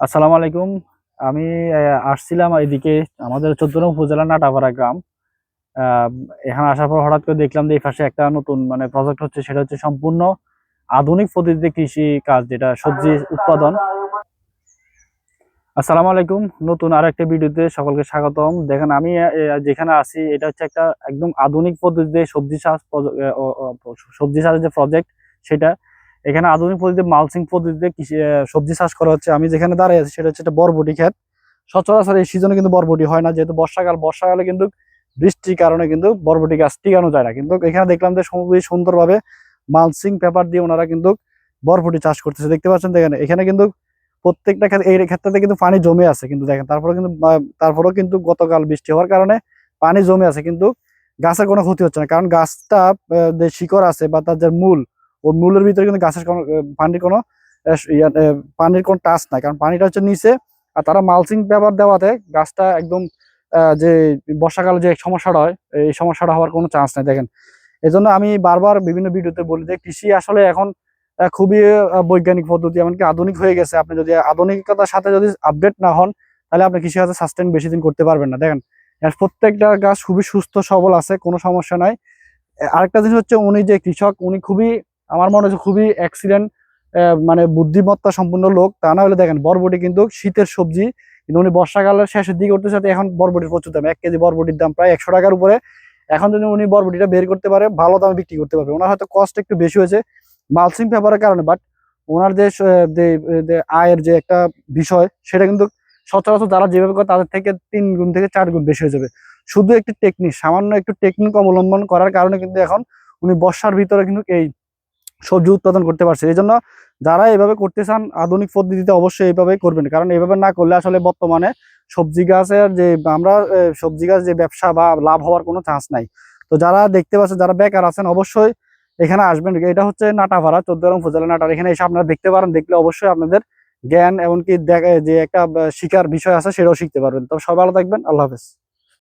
আসসালামু আলাইকুম। আমি আসছিলাম এদিকে আমাদের চোদ্দ নং উপজেলা নাটাপাড়া গ্রাম। এখানে আসার পর হঠাৎ করে দেখলাম যে এই পাশে একটা নতুন মানে প্রজেক্ট হচ্ছে, সেটা হচ্ছে সম্পূর্ণ আধুনিক পদ্ধতিতে কৃষি কাজ, যেটা সবজি উৎপাদন। আসসালামু আলাইকুম। নতুন আর একটা ভিডিওতে সকলকে স্বাগতম। দেখেন আমি যেখানে আছি, এটা হচ্ছে একটা একদম আধুনিক পদ্ধতিতে সবজি চাষ সবজি চাষের যে প্রজেক্ট সেটা এখানে আধুনিক পদ্ধতিতে মালসিং পদ্ধতিতে সবজি চাষ করা হচ্ছে। আমি যেখানে দাঁড়িয়ে আছি সেটা হচ্ছে একটা বরবটি ক্ষেত। সচরাচর এই সিজনে কিন্তু বরবটি হয় না, যেহেতু বর্ষাকাল। বর্ষাকালে কিন্তু বৃষ্টির কারণে কিন্তু বরবটি গাছ টিকানো যায় না। কিন্তু এখানে দেখলাম যে খুবই সুন্দরভাবে মালসিং পেপার দিয়ে ওনারা কিন্তু বরবটি চাষ করতেছে। দেখতে পাচ্ছেন দেখেন এখানে? কিন্তু প্রত্যেকটা ক্ষেত্রে এই ক্ষেত্রে কিন্তু পানি জমে আছে কিন্তু দেখেন। তারপরে কিন্তু তারপরেও কিন্তু গতকাল বৃষ্টি হওয়ার কারণে পানি জমে আছে। কিন্তু গাছের কোনো ক্ষতি হচ্ছে না। কারণ গাছটা যে শিকড় আছে বা তার যে মূল ওই মূলের ভিতরে কিন্তু গাছের কোনো পানির কোনো পানির কোনো টাচ নাই। কারণ পানিটা হচ্ছে নিচে, আর তারা মালচিং পেপার দেওয়াতে গাছটা একদম যে বর্ষাকালে যে সমস্যাটা হয়, এই সমস্যাটা হওয়ার কোনো চান্স নাই, দেখেন। এই জন্য আমি বারবার বিভিন্ন ভিডিওতে বলি যে কৃষি আসলে এখন খুবই বৈজ্ঞানিক পদ্ধতি, এমনকি আধুনিক হয়ে গেছে। আপনি যদি আধুনিকতার সাথে যদি আপডেট না হন, তাহলে আপনি কৃষি কাজে সাস্টেন বেশি দিন করতে পারবেন না, দেখেন। প্রত্যেকটা গাছ খুবই সুস্থ, সবল আছে, কোনো সমস্যা নাই। আরেকটা জিনিস হচ্ছে উনি যে কৃষক, উনি খুবই আমার মনে হচ্ছে খুবই অ্যাক্সিডেন্ট মানে বুদ্ধিমত্তা সম্পূর্ণ লোক। তা না হলে দেখেন, বরবটি কিন্তু শীতের সবজি, কিন্তু উনি বর্ষাকালের শেষের দিকে করতে সাথে এখন বরবটির প্রচুর দাম। এক কেজি বরবটির দাম প্রায় একশো টাকার উপরে। এখন যদি উনি বরবটিটা বের করতে পারে, ভালো দামে বিক্রি করতে পারবে। ওনার হয়তো কস্ট একটু বেশি হয়েছে মালসিং পেপারের কারণে বাট ওনার যে আয়ের যে একটা বিষয়, সেটা কিন্তু সচরাচর যারা যেভাবে করে, তাদের থেকে তিন গুণ থেকে চার গুণ বেশি হয়ে যাবে। শুধু একটি টেকনিক সামান্য একটু টেকনিক অবলম্বন করার কারণে কিন্তু এখন উনি বর্ষার ভিতরে কিন্তু এই সবজি উৎপাদন করতে পারছে। এই জন্য যারা এভাবে করতে চান, আধুনিক পদ্ধতিতে অবশ্যই এইভাবে করবেন। কারণ এভাবে না করলে আসলে বর্তমানে সবজি গাছের যে, আমরা সবজি গাছ যে ব্যবসা বা লাভ হওয়ার কোনো চান্স নাই। তো যারা দেখতে পাচ্ছেন যারা বেকার আছেন, অবশ্যই এখানে আসবেন। এটা হচ্ছে নাটাভাড়া, চোদ্দ রং উপজেলা নাটার। এখানে এসে আপনারা দেখতে পারেন, দেখলে অবশ্যই আপনাদের জ্ঞান, এমনকি যে একটা শিকার বিষয় আছে, সেটাও শিখতে পারবেন। তো সবাই ভালো থাকবেন। আল্লাহ হাফেজ।